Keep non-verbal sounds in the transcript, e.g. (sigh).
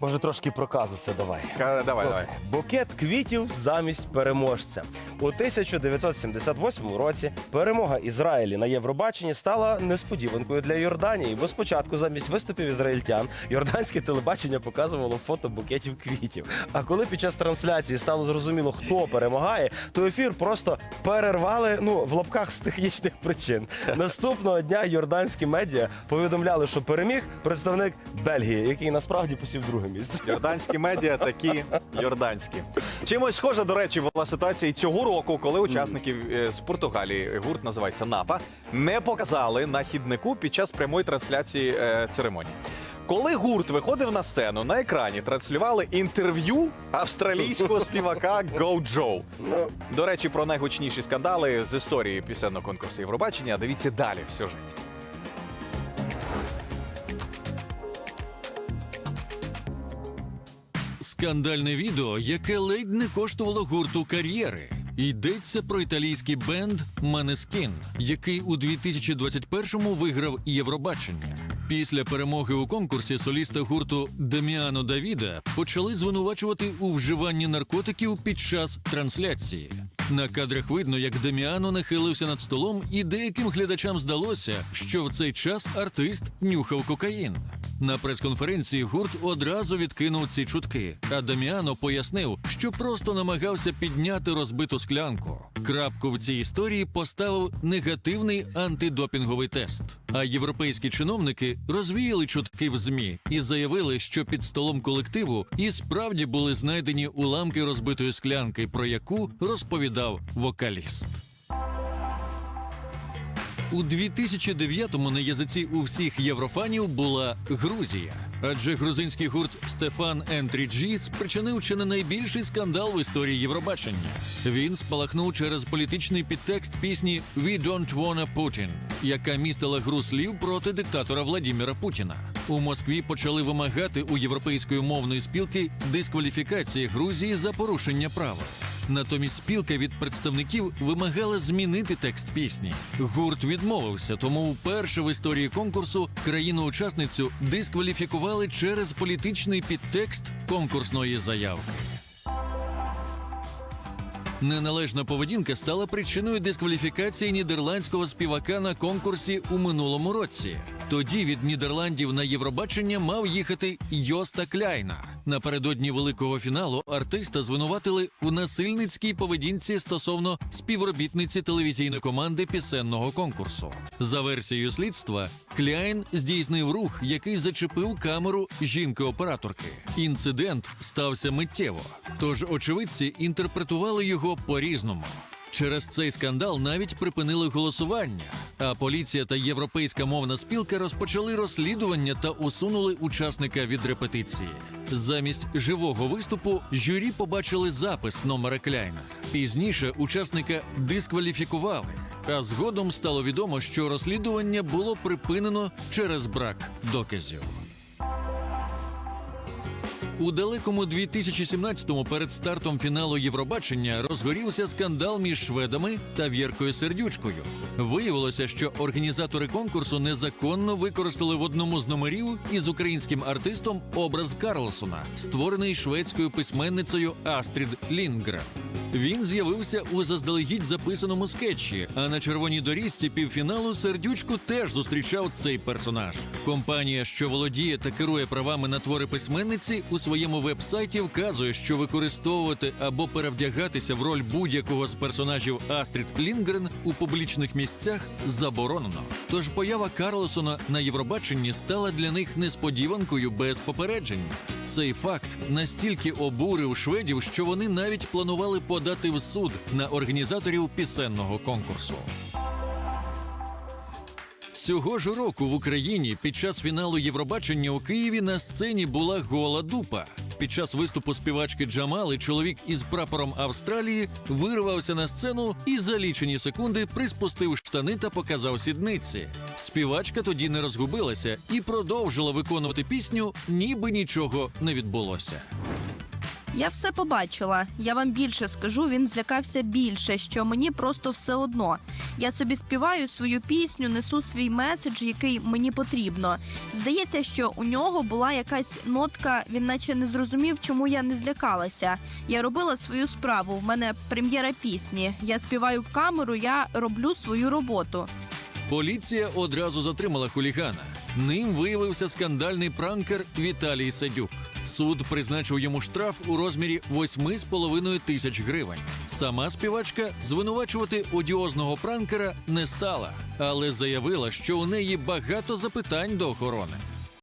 Може, трошки про казуси давай. Ка- Давай, давай. Букет квітів замість переможця. У 1978 році перемога Ізраїлі на Євробаченні стала несподіванкою для Йорданії, бо спочатку замість виступів ізраїльтян йорданське телебачення показувало фото букетів квітів. А коли під час трансляції стало зрозуміло, хто перемагає, то ефір просто перервали ну в лапках з технічних причин. Наступного дня йорданські медіа повідомляли, що переміг представник Бельгії, який насправді посів друге місце. Йорданські медіа такі йорданські. Чимось схожа, до речі, була ситуація і цього року, коли учасників е, з Португалії гурт називається Напа, не показали на хіднику під час прямої трансляції е, церемонії. Коли гурт виходив на сцену, на екрані транслювали інтерв'ю австралійського (laughs) співака Go Joe. Ну, До речі, про найгучніші скандали з історії пісенного конкурсу Євробачення. Дивіться далі в сюжеті. Скандальне відео, яке ледь не коштувало гурту кар'єри. Йдеться про італійський бенд Манескін, який у 2021-му виграв Євробачення. Після перемоги у конкурсі соліста гурту Деміано Давіда почали звинувачувати у вживанні наркотиків під час трансляції. На кадрах видно, як Деміано нахилився над столом, і деяким глядачам здалося, що в цей час артист нюхав кокаїн. На прес-конференції гурт одразу відкинув ці чутки. А Даміано пояснив, що просто намагався підняти розбиту склянку. Крапку в цій історії поставив негативний антидопінговий тест. А європейські чиновники розвіяли чутки в змі і заявили, що під столом колективу і справді були знайдені уламки розбитої склянки, про яку розповідав вокаліст. У 2009-му на язиці у всіх єврофанів була Грузія, адже грузинський гурт Стефан N3G спричинив чи не найбільший скандал в історії Євробачення. Він спалахнув через політичний підтекст пісні «We don't wanna Putin», яка містила гру слів проти диктатора Владіміра Путіна. У Москві почали вимагати у європейської мовної спілки дискваліфікації Грузії за порушення правил. Натомість спілка від представників вимагала змінити текст пісні. Гурт відмовився, тому вперше в історії конкурсу країну-учасницю дискваліфікували через політичний підтекст конкурсної заявки. Неналежна поведінка стала причиною дискваліфікації нідерландського співака на конкурсі у минулому році. Тоді від Нідерландів на Євробачення мав їхати Йоста Кляйна. Напередодні великого фіналу артиста звинуватили у насильницькій поведінці стосовно співробітниці телевізійної команди пісенного конкурсу. За версією слідства, Кляйн здійснив рух, який зачепив камеру жінки-операторки. Інцидент стався миттєво, тож очевидці інтерпретували його по-різному. Через цей скандал навіть припинили голосування, а поліція та європейська мовна спілка розпочали розслідування та усунули учасника від репетиції. Замість живого виступу журі побачили запис номера Кляйна. Пізніше учасника дискваліфікували, а згодом стало відомо, що розслідування було припинено через брак доказів. У далекому 2017-му перед стартом фіналу Євробачення розгорівся скандал між шведами та Віркою Сердючкою. Виявилося, що організатори конкурсу незаконно використали в одному з номерів із українським артистом образ Карлсона, створений шведською письменницею Астрід Лінгрен. Він з'явився у заздалегідь записаному скетчі, а на червоній доріжці півфіналу Сердючку теж зустрічав цей персонаж. Компанія, що володіє та керує правами на твори письменниці, у своєму веб-сайті вказує, що використовувати або перевдягатися в роль будь-якого з персонажів Астрід Лінгрен у публічних місцях заборонено. Тож поява Карлосона на Євробаченні стала для них несподіванкою без попередження. Цей факт настільки обурив шведів, що вони навіть планували подати в суд на організаторів пісенного конкурсу. Цього ж року в Україні під час фіналу Євробачення у Києві на сцені була гола дупа. Під час виступу співачки Джамали чоловік із прапором Австралії вирвався на сцену і за лічені секунди приспустив штани та показав сідниці. Співачка тоді не розгубилася і продовжила виконувати пісню, ніби нічого не відбулося. Я все побачила. Я вам більше скажу, він злякався більше, що мені просто все одно. Я собі співаю свою пісню, несу свій меседж, який мені потрібно. Здається, що у нього була якась нотка, він наче не зрозумів, чому я не злякалася. Я робила свою справу. В мене прем'єра пісні. Я співаю в камеру, я роблю свою роботу. Поліція одразу затримала хулігана. Ним виявився скандальний пранкер Віталій Садюк. Суд призначив йому штраф у розмірі 8,5 тисяч гривень. Сама співачка звинувачувати одіозного пранкера не стала, але заявила, що у неї багато запитань до охорони.